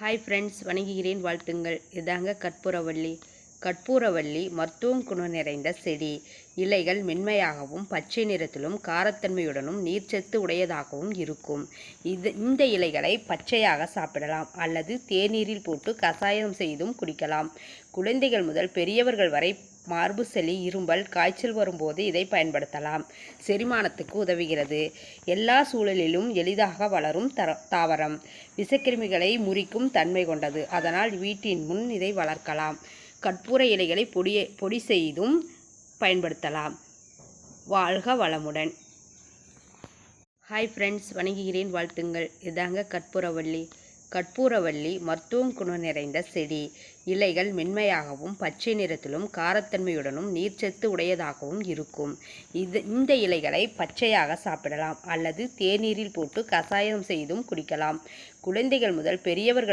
Hi friends வணங்குகிறேன் வாழ்த்துங்கள். இதாங்க கற்பூரவள்ளி. கற்பூரவள்ளி மருத்துவம் குணம் நிறைந்த செடி. இலைகள் மென்மையாகவும் பச்சை நிறத்திலும் காரத்தன்மையுடனும் நீர்ச்சத்து உடையதாகவும் இருக்கும். இது இந்த இலைகளை பச்சையாக சாப்பிடலாம் அல்லது தேநீரில் போட்டு கசாயம் செய்தும் குடிக்கலாம். குழந்தைகள் முதல் பெரியவர்கள் வரை மார்பு சளி இரும்பல் காய்ச்சல் வரும்போது இதை பயன்படுத்தலாம். செரிமானத்துக்கு உதவுகிறது. எல்லா சூழலிலும் எளிதாக வளரும் தர தாவரம். விஷக்கிருமிகளை முறிக்கும் தன்மை கொண்டது. அதனால் வீட்டின் முன் இதை வளர்க்கலாம். கற்பூர இலைகளை பொடி பொடி செய்தும் பயன்படுத்தலாம். வாழ்க வளமுடன். ஹாய் ஃப்ரெண்ட்ஸ் வணங்குகிறேன் வாழ்த்துங்கள். இதாங்க கற்பூரவள்ளி. கற்பூரவள்ளி மருத்துவம் குணம் நிறைந்த செடி. இலைகள் மென்மையாகவும் பச்சை நிறத்திலும் காரத்தன்மையுடனும் நீர்ச்சத்து உடையதாகவும் இருக்கும். இது இந்த இலைகளை பச்சையாக சாப்பிடலாம் அல்லது தேநீரில் போட்டு கசாயம் செய்தும் குடிக்கலாம். குழந்தைகள் முதல் பெரியவர்கள்